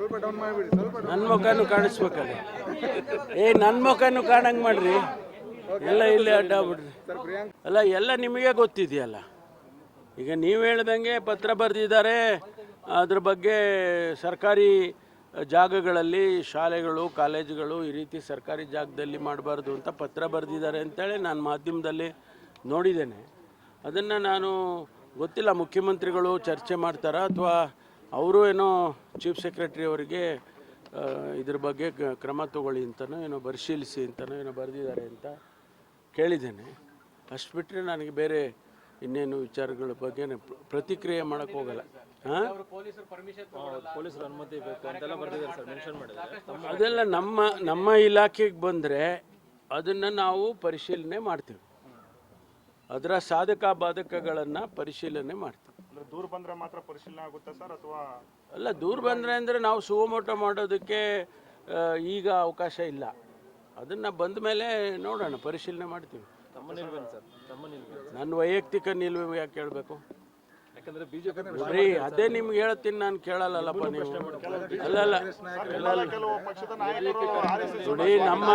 ನನ್ನ ಮುಖನೂ ಕಾಣಿಸ್ಬೇಕಲ್ಲ. ಏ ನನ್ನ ಮುಖನೂ ಕಾಣಂಗೆ ಮಾಡ್ರಿ. ಎಲ್ಲ ಇಲ್ಲೇ ಅಡ್ಡ ಬಿಡ್ರಿ ಅಲ್ಲ ಎಲ್ಲ ನಿಮಗೆ ಗೊತ್ತಿದೆಯಲ್ಲ? ಈಗ ನೀವು ಹೇಳ್ದಂಗೆ ಪತ್ರ ಬರೆದಿದ್ದಾರೆ. ಅದ್ರ ಬಗ್ಗೆ ಸರ್ಕಾರಿ ಜಾಗಗಳಲ್ಲಿ ಶಾಲೆಗಳು ಕಾಲೇಜುಗಳು ಈ ರೀತಿ ಸರ್ಕಾರಿ ಜಾಗದಲ್ಲಿ ಮಾಡಬಾರ್ದು ಅಂತ ಪತ್ರ ಬರೆದಿದ್ದಾರೆ ಅಂತೇಳಿ ನಾನು ಮಾಧ್ಯಮದಲ್ಲಿ ನೋಡಿದ್ದೇನೆ. ಅದನ್ನು ನಾನು ಗೊತ್ತಿಲ್ಲ ಮುಖ್ಯಮಂತ್ರಿಗಳು ಚರ್ಚೆ ಮಾಡ್ತಾರಾ ಅಥವಾ ಅವರು ಏನೋ ಚೀಫ್ ಸೆಕ್ರೆಟರಿ ಅವರಿಗೆ ಇದ್ರ ಬಗ್ಗೆ ಕ- ಕ್ರಮ ತಗೊಳ್ಳಿ ಅಂತನೋ ಏನೋ ಪರಿಶೀಲಿಸಿ ಅಂತನೋ ಏನೋ ಬರೆದಿದ್ದಾರೆ ಅಂತ ಕೇಳಿದ್ದೇನೆ. ಅಷ್ಟು ಬಿಟ್ಟರೆ ನನಗೆ ಬೇರೆ ಇನ್ನೇನು ವಿಚಾರಗಳ ಬಗ್ಗೆ ಪ್ರತಿಕ್ರಿಯೆ ಮಾಡೋಕ್ಕೆ ಹೋಗಲ್ಲ. ಹಾಂ ಪೊಲೀಸರ ಅನುಮತಿ ಬೇಕು ಅಂತೆಲ್ಲ ಬರ್ತಿದ್ದಾರೆ ಸರ್ ಮೆನ್ಷನ್ ಮಾಡಿದ್ದಾರೆ. ಅದೆಲ್ಲ ನಮ್ಮ ನಮ್ಮ ಇಲಾಖೆಗೆ ಬಂದರೆ ಅದನ್ನು ನಾವು ಪರಿಶೀಲನೆ ಮಾಡ್ತೀವಿ. ಅದರ ಸಾಧಕ ಬಾಧಕಗಳನ್ನು ಪರಿಶೀಲನೆ ಮಾಡ್ತೀವಿ. ಅಂದ್ರೆ ದೂರ ಬಂದ್ರೆ ಮಾತ್ರ ಪರಿಶೀಲನೆ ಆಗುತ್ತಾ ಸರ್ ಅಥವಾ ಅಲ್ಲ ದೂರ ಬಂದರೆ ಅಂದರೆ ನಾವು ಸುವಮೋಟ ಮಾಡೋದಕ್ಕೆ ಆ, ಈಗ ಅವಕಾಶ ಇಲ್ಲ. ಅದನ್ನು ಬಂದ ಮೇಲೆ ನೋಡೋಣ ಪರಿಶೀಲನೆ ಮಾಡ್ತೀವಿ. ತಮ್ಮ ನಿಲ್ವೇನು ಸರ್? ತಮ್ಮ ನಿಲ್ವೇನು ನನ್ನ ವೈಯಕ್ತಿಕ ನಿಲುವು ಯಾಕೆ ಕೇಳಬೇಕು ಯಾಕಂದ್ರೆ ಬಿಜೆಪಿ ನೋಡ್ರಿ ಅದೇ ನಿಮ್ಗೆ ಹೇಳ್ತೀನಿ ನಾನು ಕೇಳಲ್ಲಪ್ಪ ನೀವು. ಅಲ್ಲಲ್ಲ. ನಿಮ್ಮಲ್ಲ ಕೆಲವು ಪಕ್ಷದ ನಾಯಕರು ನೋಡಿ ನಮ್ಮ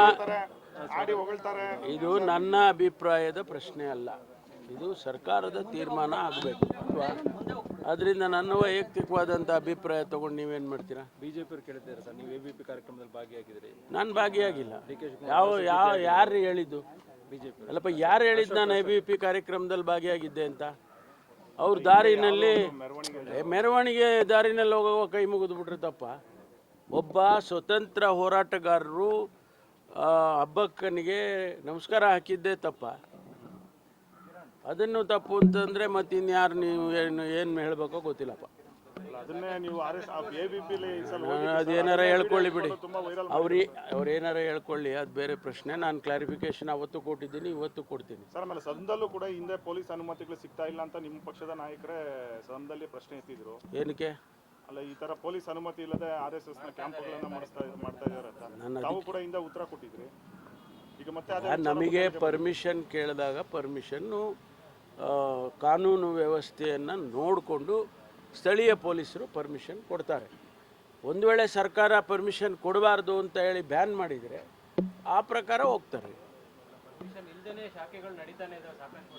ಆಡಿ ಹೊಗಳ್ತಾರೆ. ಇದು ನನ್ನ ಅಭಿಪ್ರಾಯದ ಪ್ರಶ್ನೆ ಅಲ್ಲ. ಇದು ಸರ್ಕಾರದ ತೀರ್ಮಾನ ಆಗಬೇಕು ಅಲ್ವಾ? ಅದರಿಂದ ನನ್ನ ವೈಯಕ್ತಿಕವಾದಂಥ ಅಭಿಪ್ರಾಯ ತೊಗೊಂಡು ನೀವೇನು ಮಾಡ್ತೀರಾ? ಬಿ ಜೆ ಪಿ ಕೇಳ್ತಿದ್ದಾರೆ ಸರ್ ನೀವು ಎ ಬಿ ಪಿ ಕಾರ್ಯಕ್ರಮದಲ್ಲಿ ಭಾಗಿಯಾಗಿದ್ರಿ ನಾನು ಭಾಗಿಯಾಗಿಲ್ಲ. ಯಾವ ಯಾವ ಯಾರು ಹೇಳಿದ್ದು? ಪಿ ಅಲ್ಲಪ್ಪ ಯಾರು ಹೇಳಿದ್ದು ನಾನು ಎ ಬಿ ಪಿ ಕಾರ್ಯಕ್ರಮದಲ್ಲಿ ಭಾಗಿಯಾಗಿದ್ದೆ ಅಂತ? ಅವ್ರ ದಾರಿನಲ್ಲಿ ಮೆರವಣಿಗೆ ದಾರಿನಲ್ಲಿ ಹೋಗುವ ಕೈ ಮುಗಿದು ಬಿಟ್ಟಿರ್ತಪ್ಪ ತಪ್ಪ. ಒಬ್ಬ ಸ್ವತಂತ್ರ ಹೋರಾಟಗಾರರು ಹಬ್ಬಕ್ಕನಿಗೆ ನಮಸ್ಕಾರ ಹಾಕಿದ್ದೇ ತಪ್ಪ. ಅದನ್ನು ತಪ್ಪು ಅಂತಂದ್ರೆ ಮತ್ತೆ ಇನ್ಯಾರು ನೀವು ಏನು ಏನು ಹೇಳಬೇಕೋ ಗೊತ್ತಿಲ್ಲಪ್ಪ. ಅದನ್ನೇ ನೀವು ಆರ್ ಎಸ್ ಅದೇನಾರ ಹೇಳ್ಕೊಳ್ಳಿ ಬಿಡಿ. ಅವ್ರಿ ಅವ್ರು ಏನಾರ ಹೇಳ್ಕೊಳ್ಳಿ ಅದು ಬೇರೆ ಪ್ರಶ್ನೆ. ನಾನು ಕ್ಲಾರಿಫಿಕೇಶನ್ ಅವತ್ತು ಕೊಟ್ಟಿದ್ದೀನಿ ಇವತ್ತು ಕೊಡ್ತೀನಿ. ಸರ್ ಆಮೇಲೆ ಸದನದಲ್ಲೂ ಕೂಡ ಹಿಂದೆ ಪೊಲೀಸ್ ಅನುಮತಿಗಳು ಸಿಗ್ತಾ ಇಲ್ಲ ಅಂತ ನಿಮ್ಮ ಪಕ್ಷದ ನಾಯಕರೇ ಸದನದಲ್ಲಿ ಪ್ರಶ್ನೆ ಎತ್ತಿದ್ರು. ಏನಕ್ಕೆ? ಅಲ್ಲ ಈ ತರ ಪೊಲೀಸ್ ಅನುಮತಿ ಇಲ್ಲದೆ ಆರ್ ಎಸ್ ಎಸ್ನ ಕ್ಯಾಂಪ್ಗಳನ್ನ ಮಾಡಿಸ್ತಾ ಮಾಡ್ತಾ ಇದಾರೆ ನಾವು ಅಂತ ತಾವು ಕೂಡ ಹಿಂದೆ ಉತ್ತರ ಕೊಟ್ಟಿದ್ರಿ. ಈಗ ಮತ್ತೆ ನಮಗೆ ಪರ್ಮಿಷನ್ ಕೇಳಿದಾಗ ಪರ್ಮಿಷನ್ನು ಕಾನೂನು ವ್ಯವಸ್ಥೆಯನ್ನು ನೋಡಿಕೊಂಡು ಸ್ಥಳೀಯ ಪೊಲೀಸರು ಪರ್ಮಿಷನ್ ಕೊಡ್ತಾರೆ. ಒಂದು ವೇಳೆ ಸರ್ಕಾರ ಪರ್ಮಿಷನ್ ಕೊಡಬಾರ್ದು ಅಂತ ಹೇಳಿ ಬ್ಯಾನ್ ಮಾಡಿದರೆ ಆ ಪ್ರಕಾರ ಹೋಗ್ತಾರೆ.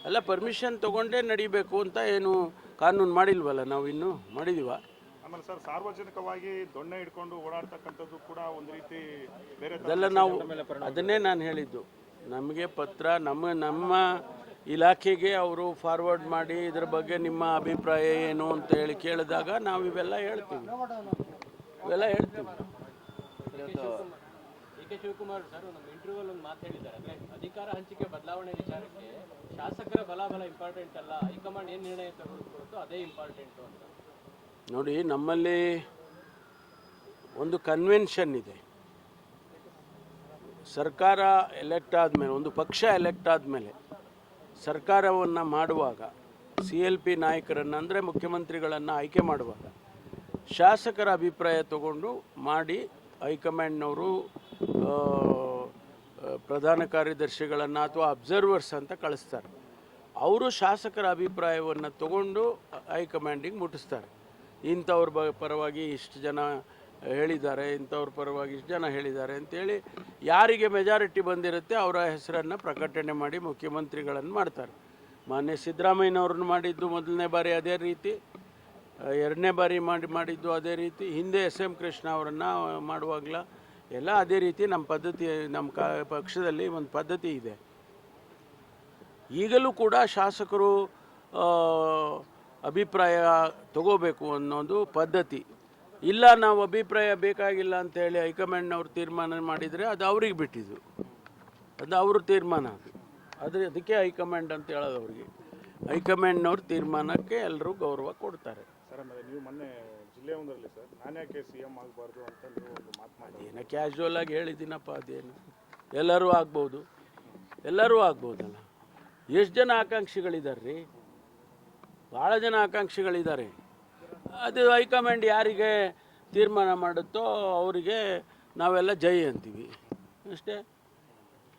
ಅಲ್ಲ ಪರ್ಮಿಷನ್ ತಗೊಂಡೇ ನಡಿಬೇಕು ಅಂತ ಏನು ಕಾನೂನು ಮಾಡಿಲ್ವಲ್ಲ ನಾವು ಇನ್ನೂ ಮಾಡಿದೀವ? ಆಮೇಲೆ ಸರ್ ಸಾರ್ವಜನಿಕವಾಗಿ ದೊಣ್ಣೆ ಹಿಡ್ಕೊಂಡು ಓಡಾಡ್ತಕ್ಕಂಥದ್ದು ಕೂಡ ಒಂದು ರೀತಿ ಬೇರೆ ಅದೆಲ್ಲ ನಾವು ಅದನ್ನೇ ನಾನು ಹೇಳಿದ್ದು. ನಮಗೆ ಪತ್ರ ನಮ್ಮ ನಮ್ಮ ಇಲಾಖೆಗೆ ಅವರು ಫಾರ್ವರ್ಡ್ ಮಾಡಿ ಇದ್ರ ಬಗ್ಗೆ ನಿಮ್ಮ ಅಭಿಪ್ರಾಯ ಏನು ಅಂತ ಹೇಳಿ ಕೇಳಿದಾಗ ನಾವು ಇವೆಲ್ಲ ಹೇಳ್ತೀವಿ. ಇವೆಲ್ಲ ಹೇಳ್ತೀವಿ. ಕೆ ಶಿವಕುಮಾರ್ ಸರ್ ನಮ್ಮ ಇಂಟರ್ವ್ಯೂಲ್ ಒಂದು ಮಾತು ಹೇಳಿದ್ದಾರೆ. ಅಂದ್ರೆ ಅಧಿಕಾರ ಹಂಚಿಕೆ ಬದಲಾವಣೆ ವಿಚಾರಕ್ಕೆ ಶಾಸಕರ ಬಲಾಬಲ ಇಂಪಾರ್ಟೆಂಟ್ ಅಲ್ಲ? ಹೈಕಮಾಂಡ್ ಏನು ನಿರ್ಣಯ ತೆಗೆದುಕೊಳ್ಳುತ್ತೋ ಅದೇ ಇಂಪಾರ್ಟೆಂಟು ಅಂತ. ನೋಡಿ ನಮ್ಮಲ್ಲಿ ಒಂದು ಕನ್ವೆನ್ಷನ್ ಇದೆ. ಸರ್ಕಾರ ಎಲೆಕ್ಟ್ ಆದಮೇಲೆ ಒಂದು ಪಕ್ಷ ಎಲೆಕ್ಟ್ ಆದಮೇಲೆ ಸರ್ಕಾರವನ್ನು ಮಾಡುವಾಗ, ಸಿ ಎಲ್ ಪಿ ನಾಯಕರನ್ನು ಅಂದರೆ ಮುಖ್ಯಮಂತ್ರಿಗಳನ್ನು ಆಯ್ಕೆ ಮಾಡುವಾಗ, ಶಾಸಕರ ಅಭಿಪ್ರಾಯ ತಗೊಂಡು ಮಾಡಿ ಹೈಕಮಾಂಡ್ನವರು ಪ್ರಧಾನ ಕಾರ್ಯದರ್ಶಿಗಳನ್ನು ಅಥವಾ ಅಬ್ಸರ್ವರ್ಸ್ ಅಂತ ಕಳಿಸ್ತಾರೆ. ಅವರು ಶಾಸಕರ ಅಭಿಪ್ರಾಯವನ್ನು ತಗೊಂಡು ಹೈಕಮಾಂಡಿಗೆ ಮುಟ್ಟಿಸ್ತಾರೆ. ಇಂಥವ್ರ ಪರವಾಗಿ ಇಷ್ಟು ಜನ ಹೇಳಿದ್ದಾರೆ, ಇಂಥವ್ರ ಪರವಾಗಿ ಇಷ್ಟು ಜನ ಹೇಳಿದ್ದಾರೆ ಅಂತೇಳಿ ಯಾರಿಗೆ ಮೆಜಾರಿಟಿ ಬಂದಿರುತ್ತೆ ಅವರ ಹೆಸರನ್ನು ಪ್ರಕಟಣೆ ಮಾಡಿ ಮುಖ್ಯಮಂತ್ರಿಗಳನ್ನು ಮಾಡ್ತಾರೆ. ಮಾನ್ಯ ಸಿದ್ದರಾಮಯ್ಯನವ್ರನ್ನ ಮಾಡಿದ್ದು ಮೊದಲನೇ ಬಾರಿ ಅದೇ ರೀತಿ ಎರಡನೇ ಬಾರಿ ಮಾಡಿ, ಮಾಡಿದ್ದು ಅದೇ ರೀತಿ, ಹಿಂದೆ ಎಸ್ ಎಂ ಕೃಷ್ಣ ಅವರನ್ನು ಮಾಡುವಾಗಲ ಎಲ್ಲ ಅದೇ ರೀತಿ ನಮ್ಮ ಪದ್ಧತಿ, ನಮ್ಮ ಕ, ಪಕ್ಷದಲ್ಲಿ ಒಂದು ಪದ್ಧತಿ ಇದೆ. ಈಗಲೂ ಕೂಡ ಶಾಸಕರು ಅಭಿಪ್ರಾಯ ತಗೋಬೇಕು ಅನ್ನೋದು ಪದ್ಧತಿ. ಇಲ್ಲ ನಾವು ಅಭಿಪ್ರಾಯ ಬೇಕಾಗಿಲ್ಲ ಅಂತ ಹೇಳಿ ಹೈಕಮಾಂಡ್ನವ್ರು ತೀರ್ಮಾನ ಮಾಡಿದರೆ ಅದು ಅವ್ರಿಗೆ ಬಿಟ್ಟಿದ್ದು. ಅದು ಅವ್ರ ತೀರ್ಮಾನ ಅದು. ಆದರೆ ಅದಕ್ಕೆ ಹೈಕಮಾಂಡ್ ಅಂತ ಹೇಳೋದು ಅವ್ರಿಗೆ. ಹೈಕಮಾಂಡ್ನವ್ರ ತೀರ್ಮಾನಕ್ಕೆ ಎಲ್ಲರೂ ಗೌರವ ಕೊಡ್ತಾರೆ. ನೀವು ಮೊನ್ನೆ ಜಿಲ್ಲೆ ಒಂದರಲ್ಲಿ ಸರ್ ನಾನು ಯಾಕೆ ಸಿ ಎಂ ಆಗಬಾರ್ದು ಅಂತ ನೀವು ಒಂದು ಮಾತು ಏನೋ ಕ್ಯಾಶುವಲ್ ಆಗಿ ಹೇಳಿದ್ದೀನಪ್ಪ ಅದೇನು. ಎಲ್ಲರೂ ಆಗ್ಬೋದು. ಎಲ್ಲರೂ ಆಗ್ಬೋದಲ್ಲ. ಎಷ್ಟು ಜನ ಆಕಾಂಕ್ಷಿಗಳಿದ್ದಾರೆ ರೀ ಭಾಳ ಜನ ಆಕಾಂಕ್ಷಿಗಳಿದ್ದಾರೆ ಅದು ಹೈಕಮಾಂಡ್ ಯಾರಿಗೆ ತೀರ್ಮಾನ ಮಾಡುತ್ತೋ ಅವರಿಗೆ ನಾವೆಲ್ಲ ಜೈ ಅಂತೀವಿ. ಅಷ್ಟೇ.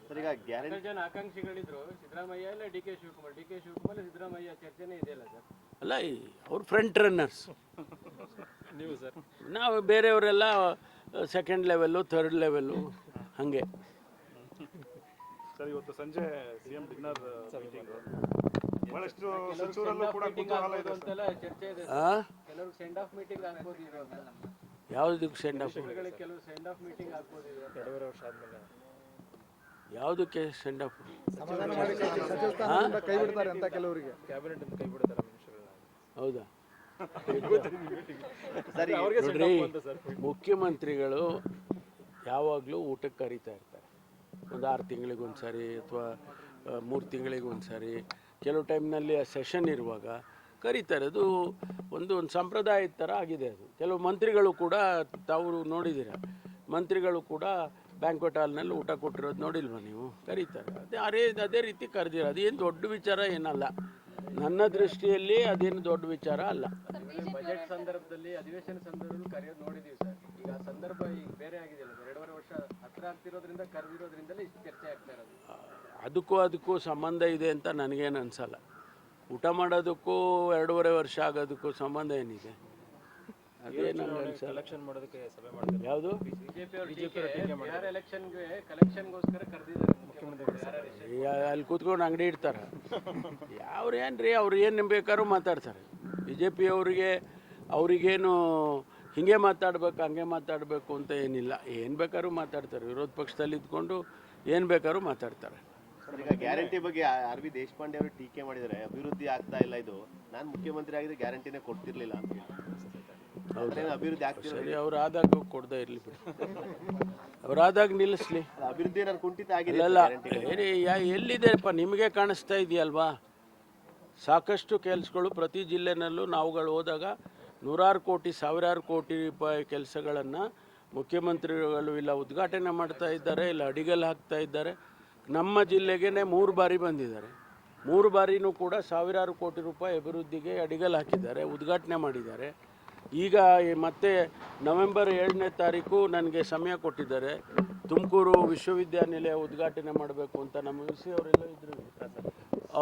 ಹತ್ತು ಜನ ಆಕಾಂಕ್ಷಿಗಳಿದ್ರು. ಸಿದ್ದರಾಮಯ್ಯ ಇಲ್ಲ D K Shivakumar. D K Shivakumar Siddaramaiah ಚರ್ಚೆನೇ ಇದೆಯಲ್ಲ ಸರ್? ಅಲ್ಲ ಅವ್ರು ಫ್ರಂಟ್ ರನ್ನರ್ಸ್ ನೀವು ಸರ್. ನಾವು ಬೇರೆಯವರೆಲ್ಲ ಸೆಕೆಂಡ್ ಲೆವೆಲ್ಲು ಥರ್ಡ್ ಲೆವೆಲ್ಲು ಹಾಗೆ. ಸರ್ ಇವತ್ತು ಸಂಜೆ ಸಿಎಂ ಡಿನ್ನರ್ ಮೀಟಿಂಗ್ ಬಹಳಷ್ಟು ಸಚಿವರಲ್ಲೂ ಕೂಡ ಕುತೂಹಲ ಇದೆ ಸರ್. ಚರ್ಚೆ ಇದೆ ಆ? ಕೆಲವರು ಸೆಂಡ್ ಆಫ್ ಮೀಟಿಂಗ್ ಆಗ್ಬೋದು ಇವಾಗ ಯಾವುದಕ್ಕೆ ಸೆಂಡ್ ಆಫ್ ಗಳಿಗೆ ಸೆಂಡ್ ಆಫ್ ಮೀಟಿಂಗ್ ಆಗ್ಬೋದು ಇವಾಗ ಎರಡೂವರೆ ವರ್ಷ ಆದ್ಮೇಲೆ. ಯಾವುದಕ್ಕೆ ಸೆಂಡ್ ಆಫ್ ಕೈ ಬಿಡ್ತಾರೆ ಅಂತ ಕೆಲವರಿಗೆ. ಕ್ಯಾಬಿನೆಟ್ ಅಂತ ಕೈ ಬಿಡ್ತಾರೆ ಮಿನಿಸ್ಟರ್ಗಳನ್ನ ಹೌದಾ? ಅವ್ರಿಗೆ ನೋಡ್ರಿ ಮುಖ್ಯಮಂತ್ರಿಗಳು ಯಾವಾಗಲೂ ಊಟಕ್ಕೆ ಕರೀತಾ ಇರ್ತಾರೆ. ಒಂದು ಆರು ತಿಂಗಳಿಗೆ ಒಂದು ಸಾರಿ ಅಥವಾ ಮೂರು ತಿಂಗಳಿಗೆ ಒಂದು ಸಾರಿ ಕೆಲವು ಟೈಮ್ನಲ್ಲಿ ಆ ಸೆಷನ್ ಇರುವಾಗ ಕರೀತಾರೆ ಅದು ಒಂದು ಒಂದು ಸಂಪ್ರದಾಯದ ಥರ ಆಗಿದೆ ಅದು. ಕೆಲವು ಮಂತ್ರಿಗಳು ಕೂಡ ತಾವು ನೋಡಿದ್ದೀರ? ಮಂತ್ರಿಗಳು ಕೂಡ ಬ್ಯಾಂಕ್ವೆಟ್ ಹಾಲ್ನಲ್ಲಿ ಊಟ ಕೊಟ್ಟಿರೋದು ನೋಡಿಲ್ವಾ ನೀವು? ಕರೀತಾರೆ. ಅದೇ ಅದೇ ರೀತಿ ಕರೆದಿರೋ ಅದೇನು ದೊಡ್ಡ ವಿಚಾರ ಏನಲ್ಲ. ನನ್ನ ದೃಷ್ಟಿಯಲ್ಲಿ ಅದೇನು ದೊಡ್ಡ ವಿಚಾರ ಅಲ್ಲ. ಬಜೆಟ್ ಸಂದರ್ಭದಲ್ಲಿ ಅಧಿವೇಶನ ಸಂದರ್ಭದಲ್ಲಿ ಕರೆಯೋದು ನೋಡಿದೀವಿ ಸರ್. ಈಗ ಆ ಸಂದರ್ಭ ಈಗ ಬೇರೆ ಆಗಿದೆ ಎರಡೂವರೆ ವರ್ಷ ಹತ್ರ ಆಗ್ತಿರೋದ್ರಿಂದ ಕರೆದಿರೋದ್ರಿಂದಲೇ ಇಷ್ಟು ಚರ್ಚೆ ಆಗ್ತಾ ಇರೋದು. ಅದಕ್ಕೂ ಅದಕ್ಕೂ ಸಂಬಂಧ ಇದೆ ಅಂತ ನನಗೇನು ಅನಿಸಲ್ಲ. ಊಟ ಮಾಡೋದಕ್ಕೂ ಎರಡೂವರೆ ವರ್ಷ ಆಗೋದಕ್ಕೂ ಸಂಬಂಧ ಏನಿದೆ? ಎಲೆಕ್ಷನ್ ಮಾಡೋದಕ್ಕೆ ಸಭೆ ಮಾಡ್ತಾರೆ. ಯಾವುದು? ಬಿಜೆಪಿ ಎಲೆಕ್ಷನ್ಗೆ ಕಲೆಕ್ಷನ್ಗೋಸ್ಕರ ಕರೆದಿದ್ದಾರೆ. ಅಲ್ಲಿ ಕೂತ್ಕೊಂಡು ಅಂಗಡಿ ಇಡ್ತಾರೆ. ಅವ್ರು ಏನು ರೀ ಅವ್ರು ಏನು ಬೇಕಾದ್ರೂ ಮಾತಾಡ್ತಾರೆ. ಬಿ ಜೆ ಪಿ ಅವರಿಗೆ ಅವ್ರಿಗೇನು ಹಿಂಗೆ ಮಾತಾಡಬೇಕು ಹಂಗೆ ಮಾತಾಡಬೇಕು ಅಂತ ಏನಿಲ್ಲ. ಏನು ಬೇಕಾದ್ರೂ ಮಾತಾಡ್ತಾರೆ. ವಿರೋಧ ಪಕ್ಷದಲ್ಲಿ ಇದ್ಕೊಂಡು ಏನು ಬೇಕಾದ್ರೂ ಮಾತಾಡ್ತಾರೆ. ಈಗ ಗ್ಯಾರಂಟಿ ಬಗ್ಗೆ ಆರ್ ಬಿ ದೇಶಪಾಂಡೆ ಅವರು ಟೀಕೆ ಮಾಡಿದರೆ ಅಭಿವೃದ್ಧಿ ಆಗ್ತಾ ಇಲ್ಲ ಇದು. ನಾನು ಮುಖ್ಯಮಂತ್ರಿ ಆಗಿದ್ರೆ ಗ್ಯಾರಂಟಿನೇ ಕೊಡ್ತಿರ್ಲಿಲ್ಲ ಅಂತ ಅಭಿವೃದ್ಧಿ ಆಗ್ತಿಲ್ಲ ಸರಿ ಅವ್ರು ಆದಾಗ ಕೊಡದೇ ಇರಲಿ ಬಿಡಿ. ಅವ್ರಾದಾಗ ನಿಲ್ಲಿಸ್ಲಿ. ಅಭಿವೃದ್ಧಿ ನಾನು ಕುಂಠಿತ ಆಗಿದೆ ಅಲ್ಲ ಏನೇ ಯಾ- ಎಲ್ಲಿದೆಪ್ಪ ನಿಮಗೆ ಕಾಣಿಸ್ತಾ ಇದೆಯಲ್ವಾ? ಸಾಕಷ್ಟು ಕೆಲಸಗಳು ಪ್ರತಿ ಜಿಲ್ಲೆನಲ್ಲೂ ನಾವುಗಳು ಹೋದಾಗ ನೂರಾರು ಕೋಟಿ ಸಾವಿರಾರು ಕೋಟಿ ರೂಪಾಯಿ ಕೆಲಸಗಳನ್ನು ಮುಖ್ಯಮಂತ್ರಿಗಳು ಇಲ್ಲ ಉದ್ಘಾಟನೆ ಮಾಡ್ತಾ ಇದ್ದಾರೆ ಇಲ್ಲ ಅಡಿಗಲ್ ಹಾಕ್ತಾ ಇದ್ದಾರೆ. ನಮ್ಮ ಜಿಲ್ಲೆಗೇ ಮೂರು ಬಾರಿ ಬಂದಿದ್ದಾರೆ. ಮೂರು ಬಾರಿನೂ ಕೂಡ ಸಾವಿರಾರು ಕೋಟಿ ರೂಪಾಯಿ ಅಭಿವೃದ್ಧಿಗೆ ಅಡಿಗಲ್ ಹಾಕಿದ್ದಾರೆ ಉದ್ಘಾಟನೆ ಮಾಡಿದ್ದಾರೆ. ಈಗ ಮತ್ತೆ ನವೆಂಬರ್ ಏಳನೇ ತಾರೀಕು ನನಗೆ ಸಮಯ ಕೊಟ್ಟಿದ್ದಾರೆ. ತುಮಕೂರು ವಿಶ್ವವಿದ್ಯಾನಿಲಯ ಉದ್ಘಾಟನೆ ಮಾಡಬೇಕು ಅಂತ ನಮ್ಮ ವಿಸಿ ಅವರೆಲ್ಲ ಇದ್ರು.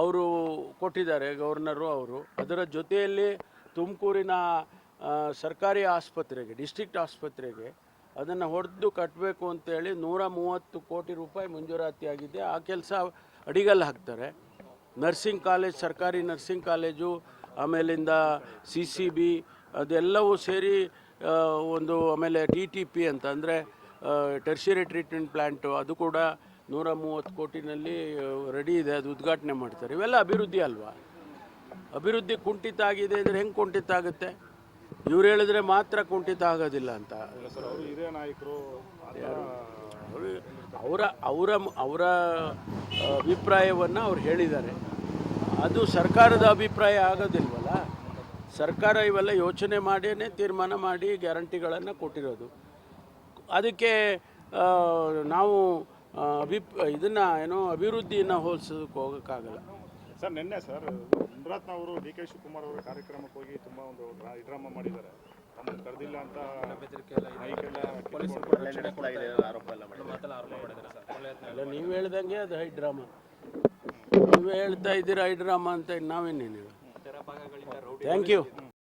ಅವರು ಕೊಟ್ಟಿದ್ದಾರೆ, ಗವರ್ನರು ಅವರು. ಅದರ ಜೊತೆಯಲ್ಲಿ ತುಮಕೂರಿನ ಸರ್ಕಾರಿ ಆಸ್ಪತ್ರೆಗೆ, ಡಿಸ್ಟ್ರಿಕ್ಟ್ ಆಸ್ಪತ್ರೆಗೆ ಅದನ್ನು ಹೊಡೆದು ಕಟ್ಟಬೇಕು ಅಂತೇಳಿ ನೂರ ಮೂವತ್ತು ಕೋಟಿ ರೂಪಾಯಿ ಮಂಜೂರಾತಿ ಆಗಿದೆ. ಆ ಕೆಲಸ ಅಡಿಗಲ್ಲಿ ಹಾಕ್ತಾರೆ. ನರ್ಸಿಂಗ್ ಕಾಲೇಜ್, ಸರ್ಕಾರಿ ನರ್ಸಿಂಗ್ ಕಾಲೇಜು, ಆಮೇಲಿಂದ ಸಿ ಸಿ ಬಿ ಅದೆಲ್ಲವೂ ಸೇರಿ ಒಂದು ಆಮೇಲೆ ಟಿ ಟಿ ಪಿ ಅಂತ ಅಂದರೆ ಟೆರ್ಷರಿ ಟ್ರೀಟ್ಮೆಂಟ್ ಪ್ಲ್ಯಾಂಟು ಅದು ಕೂಡ ನೂರ ಮೂವತ್ತು ಕೋಟಿನಲ್ಲಿ ರೆಡಿ ಇದೆ ಅದು ಉದ್ಘಾಟನೆ ಮಾಡ್ತಾರೆ. ಇವೆಲ್ಲ ಅಭಿವೃದ್ಧಿ ಅಲ್ವಾ? ಅಭಿವೃದ್ಧಿ ಕುಂಠಿತ ಆಗಿದೆ ಅಂದರೆ ಹೆಂಗೆ ಕುಂಠಿತ ಆಗುತ್ತೆ? ಇವ್ರು ಹೇಳಿದ್ರೆ ಮಾತ್ರ ಕುಂಠಿತ ಆಗೋದಿಲ್ಲ ಅಂತ. ಅವ್ರು- ಅವರ ಅವರ ಅವರ ಅಭಿಪ್ರಾಯವನ್ನು ಅವ್ರು ಹೇಳಿದ್ದಾರೆ. ಅದು ಸರ್ಕಾರದ ಅಭಿಪ್ರಾಯ ಆಗೋದಿಲ್ವಲ್ಲ? ಸರ್ಕಾರ ಇವೆಲ್ಲ ಯೋಚನೆ ಮಾಡಿಯೇ ತೀರ್ಮಾನ ಮಾಡಿ ಗ್ಯಾರಂಟಿಗಳನ್ನು ಕೊಟ್ಟಿರೋದು. ಅದಕ್ಕೆ ನಾವು ಅಭಿ ಇದನ್ನು ಏನೋ ಅಭಿವೃದ್ಧಿಯನ್ನು ಹೋಲಿಸೋದಕ್ಕೆ ಹೋಗೋಕ್ಕಾಗಲ್ಲ. ಸರ್ ನಿನ್ನೆ ಸರ್ ಗುಜರಾತ್ನ ಅವರು ಡಿ ಕೆ ಶಿವಕುಮಾರ್ ಅವರ ಕಾರ್ಯಕ್ರಮಕ್ಕೆ ಹೋಗಿ ತುಂಬ ಒಂದು ಡ್ರಾ- ಡ್ರಾಮಾ ಮಾಡಿದ್ದಾರೆ. ತಮ್ಮನ್ನು ಕರೆದಿಲ್ಲ ಅಂತ ಅಲ್ಲ ನೀವು ಹೇಳ್ದಂಗೆ ಅದು ಹೈ ಡ್ರಾಮಾ ನೀವು ಹೇಳ್ತಾ ಇದ್ದೀರಾ ಹೈ ಡ್ರಾಮಾ ಅಂತ ನಾವೇನೇನು ಹೇಳೋದು ಥ್ಯಾಂಕ್ ಯು